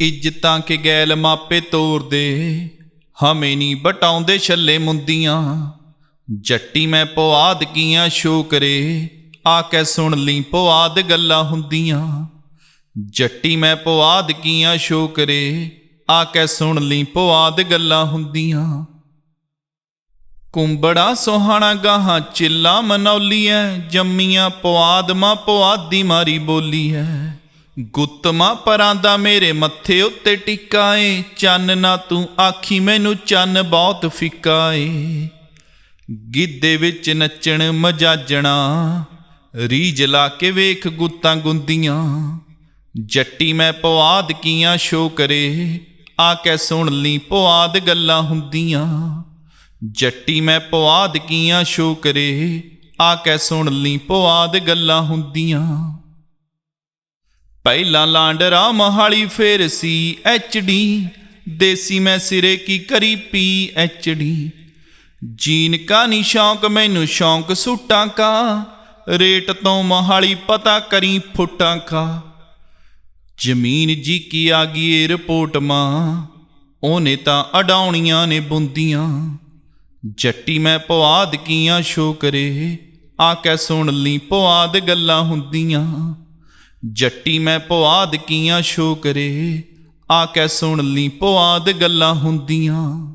ਇੱਜ਼ਤਾਂ ਕੇ ਗੈਲ ਮਾਪੇ ਤੋਰਦੇ, ਹਮੇ ਨਹੀਂ ਬਟਾਉਂਦੇ ਛੱਲੇ ਮੁੰਦੀਆਂ। ਜੱਟੀ ਮੈਂ ਪਵਾਦ ਕੀਆਂ ਸ਼ੋਕਰੇ ਆ ਕੇ ਸੁਣ ਲਈ ਪਵਾਦ ਗੱਲਾਂ ਹੁੰਦੀਆਂ। ਜੱਟੀ ਮੈਂ ਪਵਾਦ ਕੀਆਂ ਸ਼ੋਕਰੇ ਆ ਕੇ ਸੁਣ ਲਈ ਪਵਾਦ ਗੱਲਾਂ ਹੁੰਦੀਆਂ। ਕੁੰਬੜਾ ਸੋਹਣਾ ਗਾਹਾਂ ਚਿੱਲਾ ਮਨੌਲੀ ਐ ਜੰਮੀਆਂ ਪਵਾਦ ਮਾਂ ਪਵਾਦੀ ਮਾਰੀ ਬੋਲੀ ਐ ਗੁੱਤਮਾ ਪਰਾਂ ਦਾ ਮੇਰੇ ਮੱਥੇ ਉੱਤੇ ਟਿੱਕਾ ਏ ਚੰਨ ਨਾ ਤੂੰ ਆਖੀ ਮੈਨੂੰ ਚੰਨ ਬਹੁਤ ਫਿੱਕਾ ਏ ਗਿੱਧੇ ਵਿੱਚ ਨੱਚਣ ਮਜਾਜਣਾ ਰੀਜ ਲਾ ਕੇ ਵੇਖ ਗੁੱਤਾਂ ਗੁੰਦੀਆਂ। ਜੱਟੀ ਮੈਂ ਪਵਾਦ ਕੀਆਂ ਸ਼ੋਕਰੇ ਆ ਕੇ ਸੁਣ ਲਈ ਪਵਾਦ ਗੱਲਾਂ ਹੁੰਦੀਆਂ। ਜੱਟੀ ਮੈਂ ਪਵਾਦ ਕੀਆਂ ਸ਼ੋਕਰੇ ਆ ਕੇ ਸੁਣ ਲਈ ਪਵਾਦ ਗੱਲਾਂ ਹੁੰਦੀਆਂ। ਪਹਿਲਾਂ ਲਾਂਡਰਾ ਮਹਾਲੀ ਫੇਰ ਸੀ ਐਚ ਡੀ। ਦੇਸੀ ਮੈਂ ਸਿਰੇ ਕੀ ਕਰੀ ਪੀ ਐਚਡੀ ਜੀਨ ਕਾ ਨੀ ਸ਼ੌਂਕ, ਮੈਨੂੰ ਸ਼ੌਂਕ ਸੂਟਾਂ ਕਾ। ਰੇਟ ਤੋਂ ਮਹਾਲੀ ਪਤਾ ਕਰੀ ਫੁੱਟਾਂ ਕਾ। ਜ਼ਮੀਨ ਜੀ ਕੀ ਆ ਗਈ ਏ ਰਿਪੋਰਟ ਮਾਂ। ਉਹਨੇ ਤਾਂ ਅਡਾਉਣੀਆਂ ਨੇ ਬੁੰਦੀਆਂ। ਜੱਟੀ ਮੈਂ ਪਵਾਦ ਕੀਆਂ ਸ਼ੋਕਰੇ। ਆ ਕੇ ਸੁਣ ਲਈ ਪਵਾਦ ਗੱਲਾਂ ਹੁੰਦੀਆਂ। ਜੱਟੀ ਮੈਂ ਪਵਾਦ ਕੀਆਂ ਸ਼ੋਕਰੇ। ਆ ਕੇ ਸੁਣ ਲਈ ਪੁਆਦ ਗੱਲਾਂ ਹੁੰਦੀਆਂ।